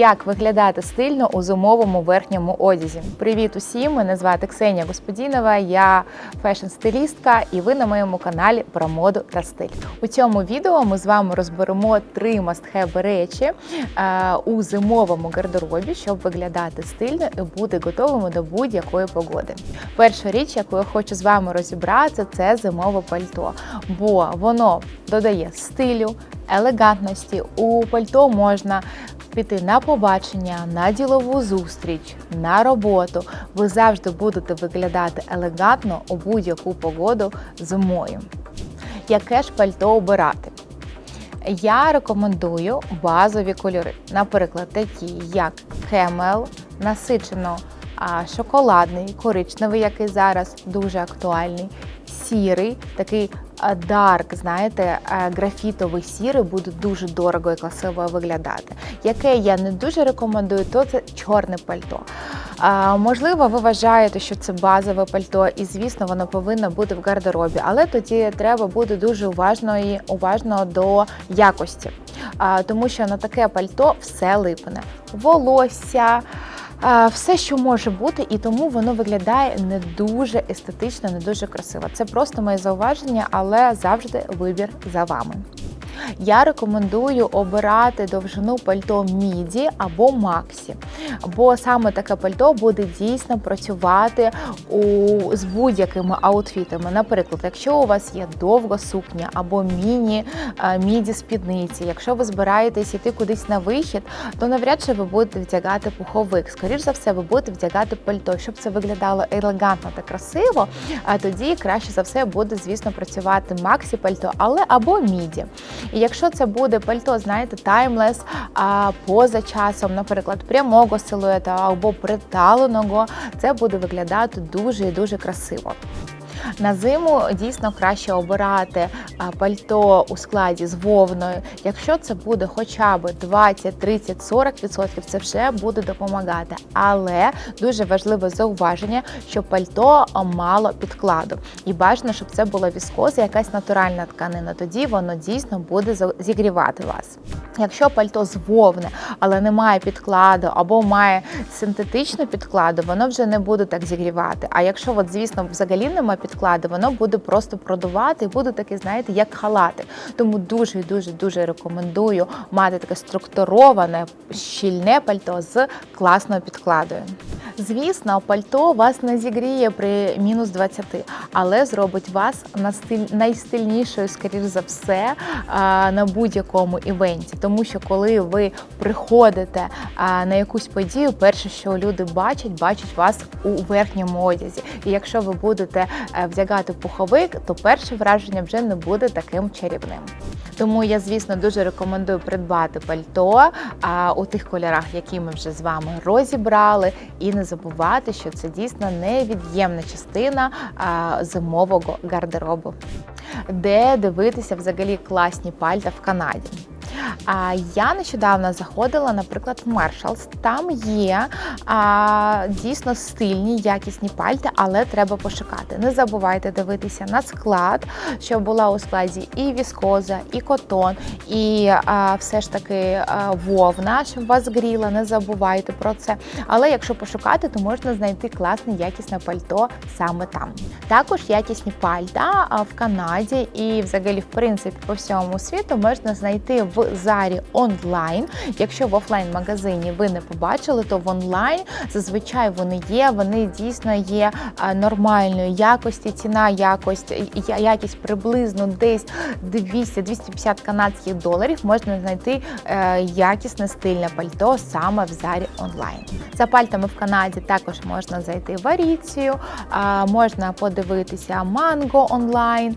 Як виглядати стильно у зимовому верхньому одязі? Привіт усім! Мене звати Ксенія Господінова, я фешн-стилістка, і ви на моєму каналі про моду та стиль. У цьому відео ми з вами розберемо три мастхеби речі е, у зимовому гардеробі, щоб виглядати стильно і бути готовими до будь-якої погоди. Перша річ, яку я хочу з вами розібрати, це зимове пальто, бо воно додає стилю, елегантності. У пальто можна піти на побачення, на ділову зустріч, на роботу. Ви завжди будете виглядати елегантно у будь-яку погоду зимою. Яке ж пальто обирати? Я рекомендую базові кольори, наприклад, такі як кемел, насичено шоколадний, коричневий, який зараз дуже актуальний, сірий, такий дарк, знаєте, графітовий сірий буде дуже дорого і красиво виглядати. Яке я не дуже рекомендую, то це чорне пальто. А, можливо, ви вважаєте, що це базове пальто, і звісно, воно повинно бути в гардеробі, але тоді треба бути дуже уважно і уважно до якості, а, тому що на таке пальто все липне. Волосся. Все, що може бути, і тому воно виглядає не дуже естетично, не дуже красиво. Це просто моє зауваження, але завжди вибір за вами. Я рекомендую обирати довжину пальто міді або максі, бо саме таке пальто буде дійсно працювати у, з будь-якими аутфітами. Наприклад, якщо у вас є довга сукня або міні е, якщо ви збираєтесь іти кудись на вихід, то навряд чи ви будете вдягати пуховик. Скоріше за все, ви будете вдягати пальто, щоб це виглядало елегантно та красиво. А тоді краще за все буде, звісно, працювати максі пальто, але або міді. І якщо це буде пальто, знаєте, таймлес, а поза часом, наприклад, прямого силуета або приталеного, це буде виглядати дуже і дуже красиво. На зиму дійсно краще обирати пальто у складі з вовною. Якщо це буде хоча б 20, 30, 40%, це вже буде допомагати. Але дуже важливе зауваження, що пальто мало підкладу. І бажано, щоб це була віскоза, якась натуральна тканина. Тоді воно дійсно буде зігрівати вас. Якщо пальто з вовни, але немає підкладу або має синтетичну підкладу, воно вже не буде так зігрівати. А якщо, от, звісно, взагалі немає підкладу, воно буде просто продувати і буде таке, знаєте, як халати. Тому дуже дуже дуже рекомендую мати таке структуроване, щільне пальто з класною підкладою. Звісно, пальто вас не зігріє при мінус 20, але зробить вас найстильнішою, скоріш за все, на будь-якому івенті. Тому що коли ви приходите на якусь подію, перше, що люди бачать, бачать вас у верхньому одязі. І якщо ви будете е, вдягати пуховик, то перше враження вже не буде таким чарівним. Тому я, звісно, дуже рекомендую придбати пальто а, у тих кольорах, які ми вже з вами розібрали, і не забувати, що це дійсно невід'ємна частина а, зимового гардеробу, де дивитися взагалі класні пальта в Канаді. А я нещодавно заходила, наприклад, в Marshalls. Там є а, дійсно стильні, якісні пальти, але треба пошукати. Не забувайте дивитися на склад, щоб була у складі і віскоза, і котон, і а, все ж таки а, вовна, щоб вас гріла. Не забувайте про це. Але якщо пошукати, то можна знайти класне якісне пальто саме там. Також якісні пальта в Канаді і, взагалі, в принципі, по всьому світу можна знайти в Зарі онлайн. Якщо в офлайн-магазині ви не побачили, то в онлайн зазвичай вони є. Вони дійсно є нормальної якості. Ціна якость, якість приблизно десь 200-250 канадських доларів. Можна знайти е, якісне стильне пальто саме в Зарі онлайн. За пальтами в Канаді також можна зайти в Аріцію, можна подивитися Манго онлайн,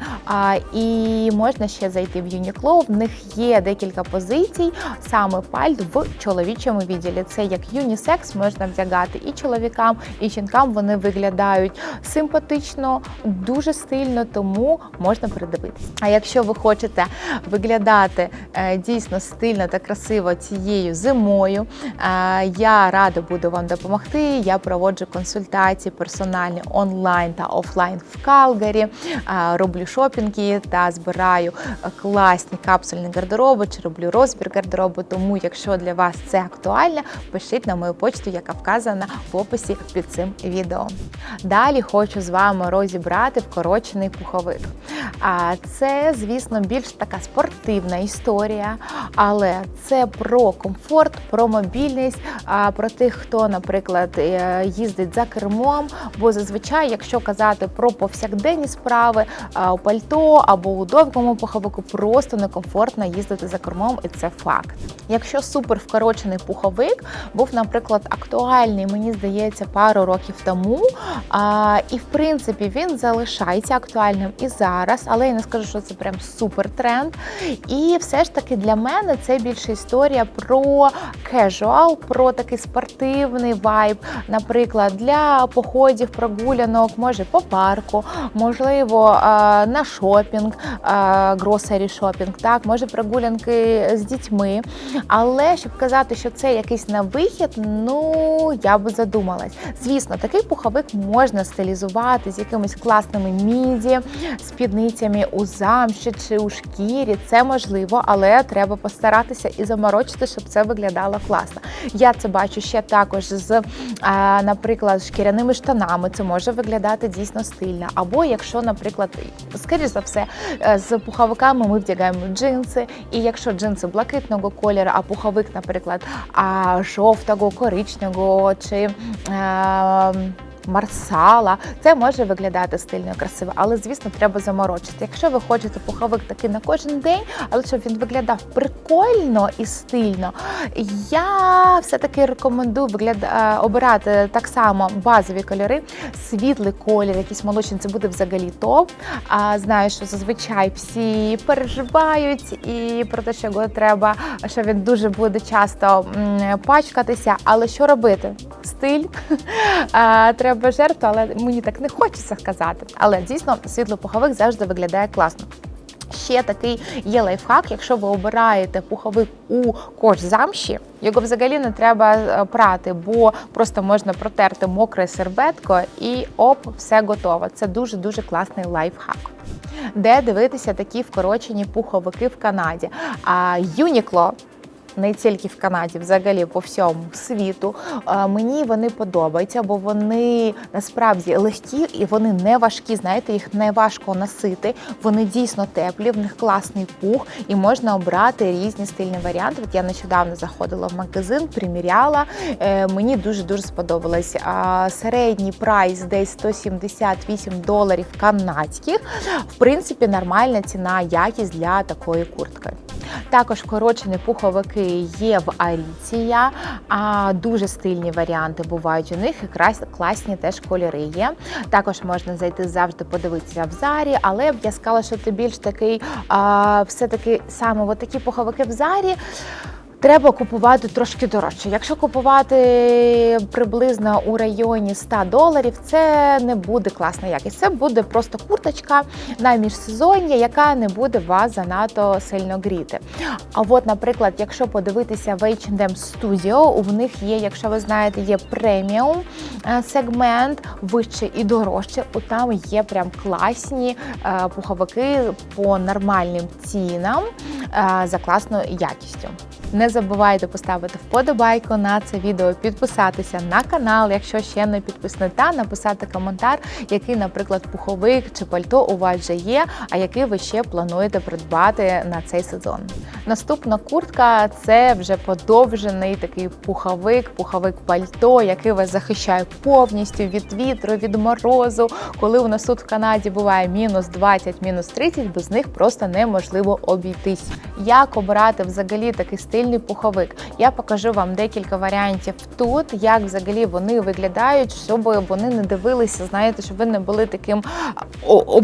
і можна ще зайти в Uniqlo. В них є декілька позицій саме пальт в чоловічому відділі. Це як юнісекс можна вдягати і чоловікам, і жінкам. Вони виглядають симпатично, дуже стильно, тому можна придивитися. А якщо ви хочете виглядати е, дійсно стильно та красиво цією зимою, е, я рада буду вам допомогти. Я проводжу консультації персональні онлайн та офлайн в Калгарі, е, роблю шопінги та збираю класні капсульні гардероби роблю розбір гардеробу. Тому, якщо для вас це актуально, пишіть на мою почту, яка вказана в описі під цим відео. Далі хочу з вами розібрати вкорочений пуховик. А це, звісно, більш така спортивна історія, але це про комфорт, про мобільність, про тих, хто, наприклад, е, їздить за кермом. Бо зазвичай, якщо казати про повсякденні справи, у пальто або у довгому пуховику просто некомфортно їздити за кермом, і це факт. Якщо супер вкорочений пуховик був, наприклад, актуальний, мені здається, пару років тому. А, і в принципі він залишається актуальним і зараз, але я не скажу, що це прям супер тренд. І все ж таки для мене це більше історія про кежуал, про такий спортивний вайб. Наприклад, для походів, прогулянок, може по парку, можливо, на шопінг, гросері шопінг, так, може прогулянки з дітьми. Але щоб казати, що це якийсь на вихід, ну я би задумалась. Звісно, такий пуховик можна стилізувати з якимись класними міді, спідницями у замші чи у шкірі. Це можливо, але треба постаратися і заморочити, щоб це виглядало класно. Я це бачу ще також з, а, наприклад, шкіряними штанами. Це може виглядати дійсно стильно. Або якщо, наприклад, скоріш за все, е, з пуховиками ми вдягаємо джинси, і якщо джинси блакитного кольору, а пуховик, наприклад, а, жовтого, коричневого чи. Е, Марсала, це може виглядати стильно і красиво, але звісно, треба заморочити. Якщо ви хочете пуховик такий на кожен день, але щоб він виглядав прикольно і стильно, я все-таки рекомендую вигляда... обирати так само базові кольори, світлий колір, якийсь молочний, це буде взагалі топ. А знаю, що зазвичай всі переживають і про те, що його треба, що він дуже буде часто пачкатися. Але що робити? Стиль а, треба жертву, але мені так не хочеться сказати. Але дійсно світлопуховик завжди виглядає класно. Ще такий є лайфхак, якщо ви обираєте пуховик у кош замші, його взагалі не треба е, прати, бо просто можна протерти мокре серветкою і оп, все готово. Це дуже дуже класний лайфхак. Де дивитися такі вкорочені пуховики в Канаді? А Юнікло не тільки в Канаді, взагалі по всьому світу. Е, Мені вони подобаються, бо вони насправді легкі і вони не важкі. Знаєте, їх не важко носити. Вони дійсно теплі, в них класний пух, і можна обрати різні стильні варіанти. От я нещодавно заходила в магазин, приміряла. Е, Мені дуже дуже сподобалось. Середній прайс десь 178 доларів канадських. В принципі, нормальна ціна, якість для такої куртки. Також вкорочені пуховики є в Аріція, а дуже стильні варіанти бувають у них і класні теж кольори є. Також можна зайти завжди подивитися в зарі, але б я сказала, що це більш такий, все-таки саме от такі пуховики в зарі. Треба купувати трошки дорожче. Якщо купувати приблизно у районі 100 доларів, це не буде класна якість. Це буде просто курточка на міжсезоння, яка не буде вас занадто сильно гріти. А от, наприклад, якщо подивитися в H&M Studio, у них є, якщо ви знаєте, є преміум е, сегмент, вище і дорожче. У там є прям класні е, пуховики по нормальним цінам е, за класною якістю. Не забувайте поставити вподобайку на це відео, підписатися на канал, якщо ще не підписані, та написати коментар, який, наприклад, пуховик чи пальто у вас вже є, а який ви ще плануєте придбати на цей сезон. Наступна куртка це вже подовжений такий пуховик, пуховик пальто, який вас захищає повністю від вітру, від морозу. Коли у нас тут в Канаді буває мінус 20, мінус 30, без них просто неможливо обійтись. Як обирати взагалі такий стильний пуховик? Я покажу вам декілька варіантів тут, як взагалі вони виглядають, щоб вони не дивилися, знаєте, щоб ви не були таким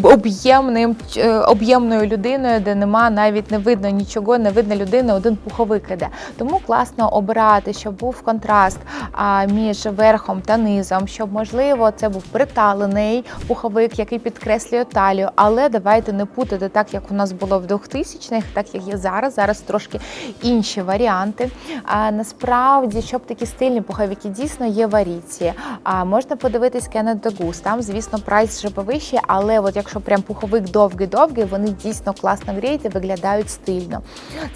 об'ємним е, об'ємною людиною, де нема навіть не видно нічого, не видно людини, один пуховик іде. Тому класно обирати, щоб був контраст між верхом та низом, щоб можливо це був приталений пуховик, який підкреслює талію. Але давайте не путати так, як у нас було в 2000-х, так як є зараз. Зараз трошки інші. А насправді, щоб такі стильні пуховики дійсно є варіції. А можна подивитись Canada Goose, Там, звісно, прайс вже повищий, але от якщо прям пуховик довгий-довгий, вони дійсно класно гріють і виглядають стильно.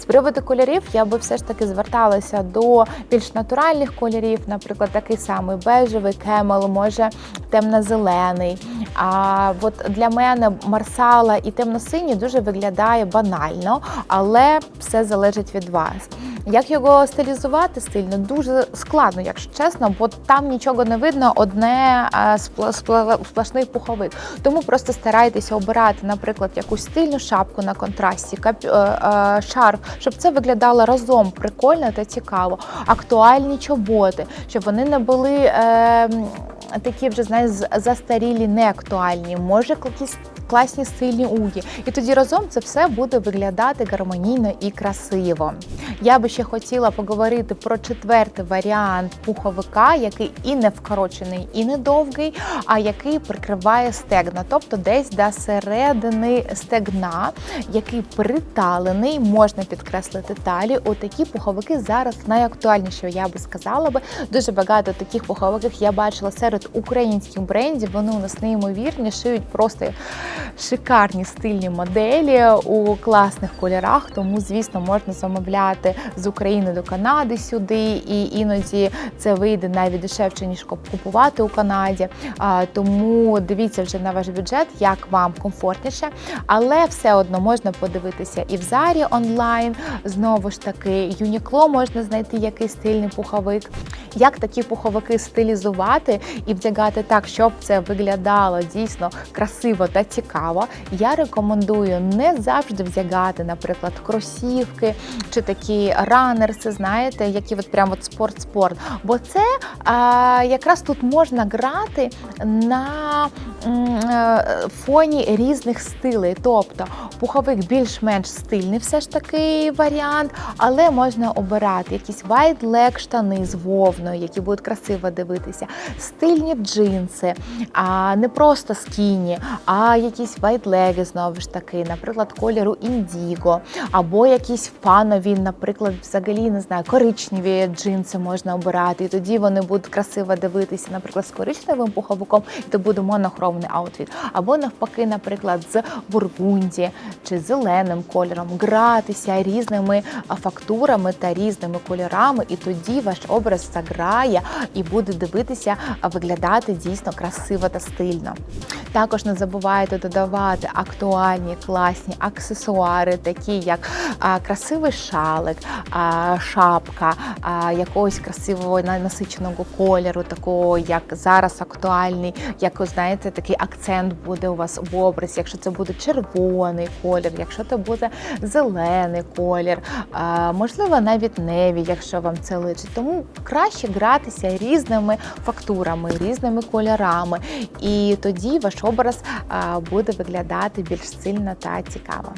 З приводу кольорів я би все ж таки зверталася до більш натуральних кольорів, наприклад, такий самий бежевий кемел, може темно-зелений. А от для мене марсала і темно-синій дуже виглядає банально, але все залежить від вас. Як його стилізувати стильно? Дуже складно, якщо чесно, бо там нічого не видно, одне е, сплошний пуховик. Тому просто старайтеся обирати, наприклад, якусь стильну шапку на контрасті, е, е, шарф, щоб це виглядало разом прикольно та цікаво. Актуальні чоботи, щоб вони не були. Е, Такі вже знаєш, застарілі, неактуальні, може якісь класні стильні угі. І тоді разом це все буде виглядати гармонійно і красиво. Я би ще хотіла поговорити про четвертий варіант пуховика, який і не вкорочений, і не довгий, а який прикриває стегна, тобто десь до середини стегна, який приталений, можна підкреслити талію. Отакі пуховики зараз найактуальніші, я би сказала би. Дуже багато таких пуховиків я бачила серед українських брендів. Вони у нас неймовірні, шиють просто шикарні стильні моделі у класних кольорах. Тому, звісно, можна замовляти з України до Канади сюди, і іноді це вийде навіть дешевше ніж купувати у Канаді. Тому дивіться вже на ваш бюджет, як вам комфортніше, але все одно можна подивитися і в Зарі онлайн. Знову ж таки, Юнікло можна знайти якийсь стильний пуховик. Як такі пуховики стилізувати і вдягати так, щоб це виглядало дійсно красиво та цікаво. Я рекомендую не завжди взягати, наприклад, кросівки чи такі ранерси, знаєте, які от прям от спорт-спорт. Бо це а, якраз тут можна грати на фоні різних стилей. Тобто пуховик більш-менш стильний, все ж таки варіант, але можна обирати якісь leg штани з вовною, які будуть красиво дивитися, стильні джинси, а не просто скіні, а якісь вайтлеги знову ж таки, наприклад, кольору індіго, або якісь фанові, наприклад, взагалі не знаю, коричневі джинси можна обирати, і тоді вони будуть красиво дивитися, наприклад, з коричневим пуховиком, і то буде монохромний аутфіт, або навпаки, наприклад, з бургунді чи зеленим кольором, гратися різними фактурами та різними кольорами, і тоді ваш образ заграє і буде дивитися, виглядати дійсно красиво та стильно. Також не забувайте додавати актуальні класні аксесуари, такі як красивий шалик, шапка, якогось красивого насиченого кольору, такого як зараз актуальний, як ви знаєте, акцент буде у вас в образі. Якщо це буде червоний колір, якщо це буде зелений колір, можливо, навіть неві, якщо вам це личить. Тому краще гратися різними фактурами, різними кольорами, і тоді ваш образ буде виглядати більш сильно та цікаво.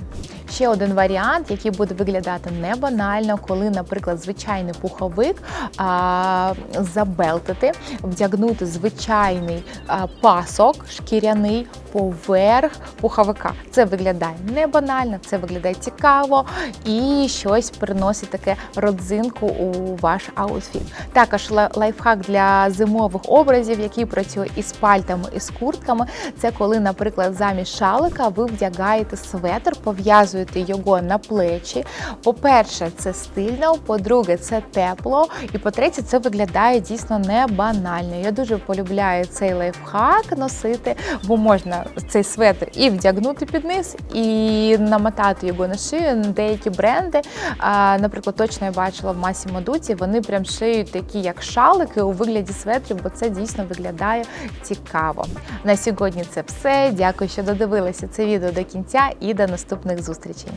Ще один варіант, який буде виглядати не банально, коли, наприклад, звичайний пуховик а, забелтити, вдягнути звичайний а, пасок шкіряний поверх пуховика. Це виглядає не банально, це виглядає цікаво і щось приносить таке родзинку у ваш аутфіт. Також лайфхак для зимових образів, який працює із пальтами і з куртками. Це коли, наприклад, замість шалика ви вдягаєте светр, пов'язуєте його на плечі. По-перше, це стильно, по-друге, це тепло. І по-третє, це виглядає дійсно не банально. Я дуже полюбляю цей лайфхак носити, бо можна цей светр і вдягнути під низ, і намотати його на шию. Деякі бренди, наприклад, точно я бачила в масі Модуці, вони прям шиють такі, як шалики у вигляді светрів, бо це дійсно виглядає цікаво. На сьогодні це все. Дякую, що додивилися це відео до кінця і до наступних зустрічей. зустрічі.